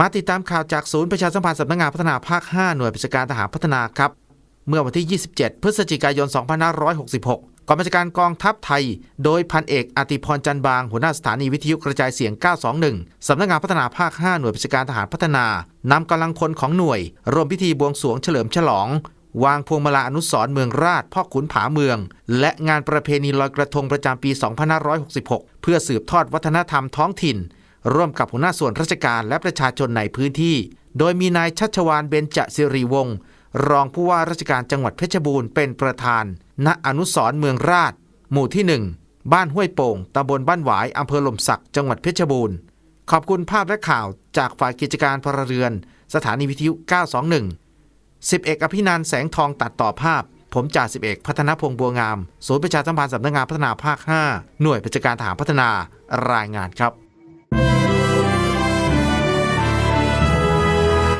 มาติดตามข่าวจากศูนย์ประชาสัมพันธ์สำนักงานพัฒนาภาค 5 หน่วยปฏิบัญชาการทหารพัฒนาครับ เมื่อวันที่ 27 พฤศจิกายน 2566 กองบัญชาการกองทัพไทย โดยพันเอกอติพรจันบาง หัวหน้าสถานีวิทยุกระจายเสียง 921 สำนักงานพัฒนาภาค 5 หน่วยปฏิบัญชาการทหารพัฒนานำกำลังพลของหน่วยร่วมพิธีบวงสรวงเฉลิมฉลอง วางพวงมาลาอนุสรณ์เมืองราชพ่อขุนผาเมือง และงานประเพณีลอยกระทงประจำปี 2566 เพื่อสืบทอดวัฒนธรรมท้องถิ่น ร่วมกับหัวหน้าส่วนราชการและประชาชนในพื้นที่ โดยมีนายชัชวานเบญจสิริวงศ์รองผู้ว่าราชการจังหวัดเพชรบูรณ์เป็นประธาน ณอนุสรณ์เมืองราช หมู่ที่ 1 บ้านห้วยโป่งตำบลบ้านหวายอำเภอหล่มสักจังหวัดเพชรบูรณ์ขอบคุณภาพและข่าวจากฝ่ายกิจการพลเรือน สถานีวิทยุ 921สิบเอกอภินันแสงทองตัดต่อภาพ ผมจ่าสิบเอกพัฒนพงษ์บัวงาม ศูนย์ประชาสัมพันธ์สำนักงานพัฒนาภาค 5 หน่วยประชาการทหารพัฒนารายงานครับ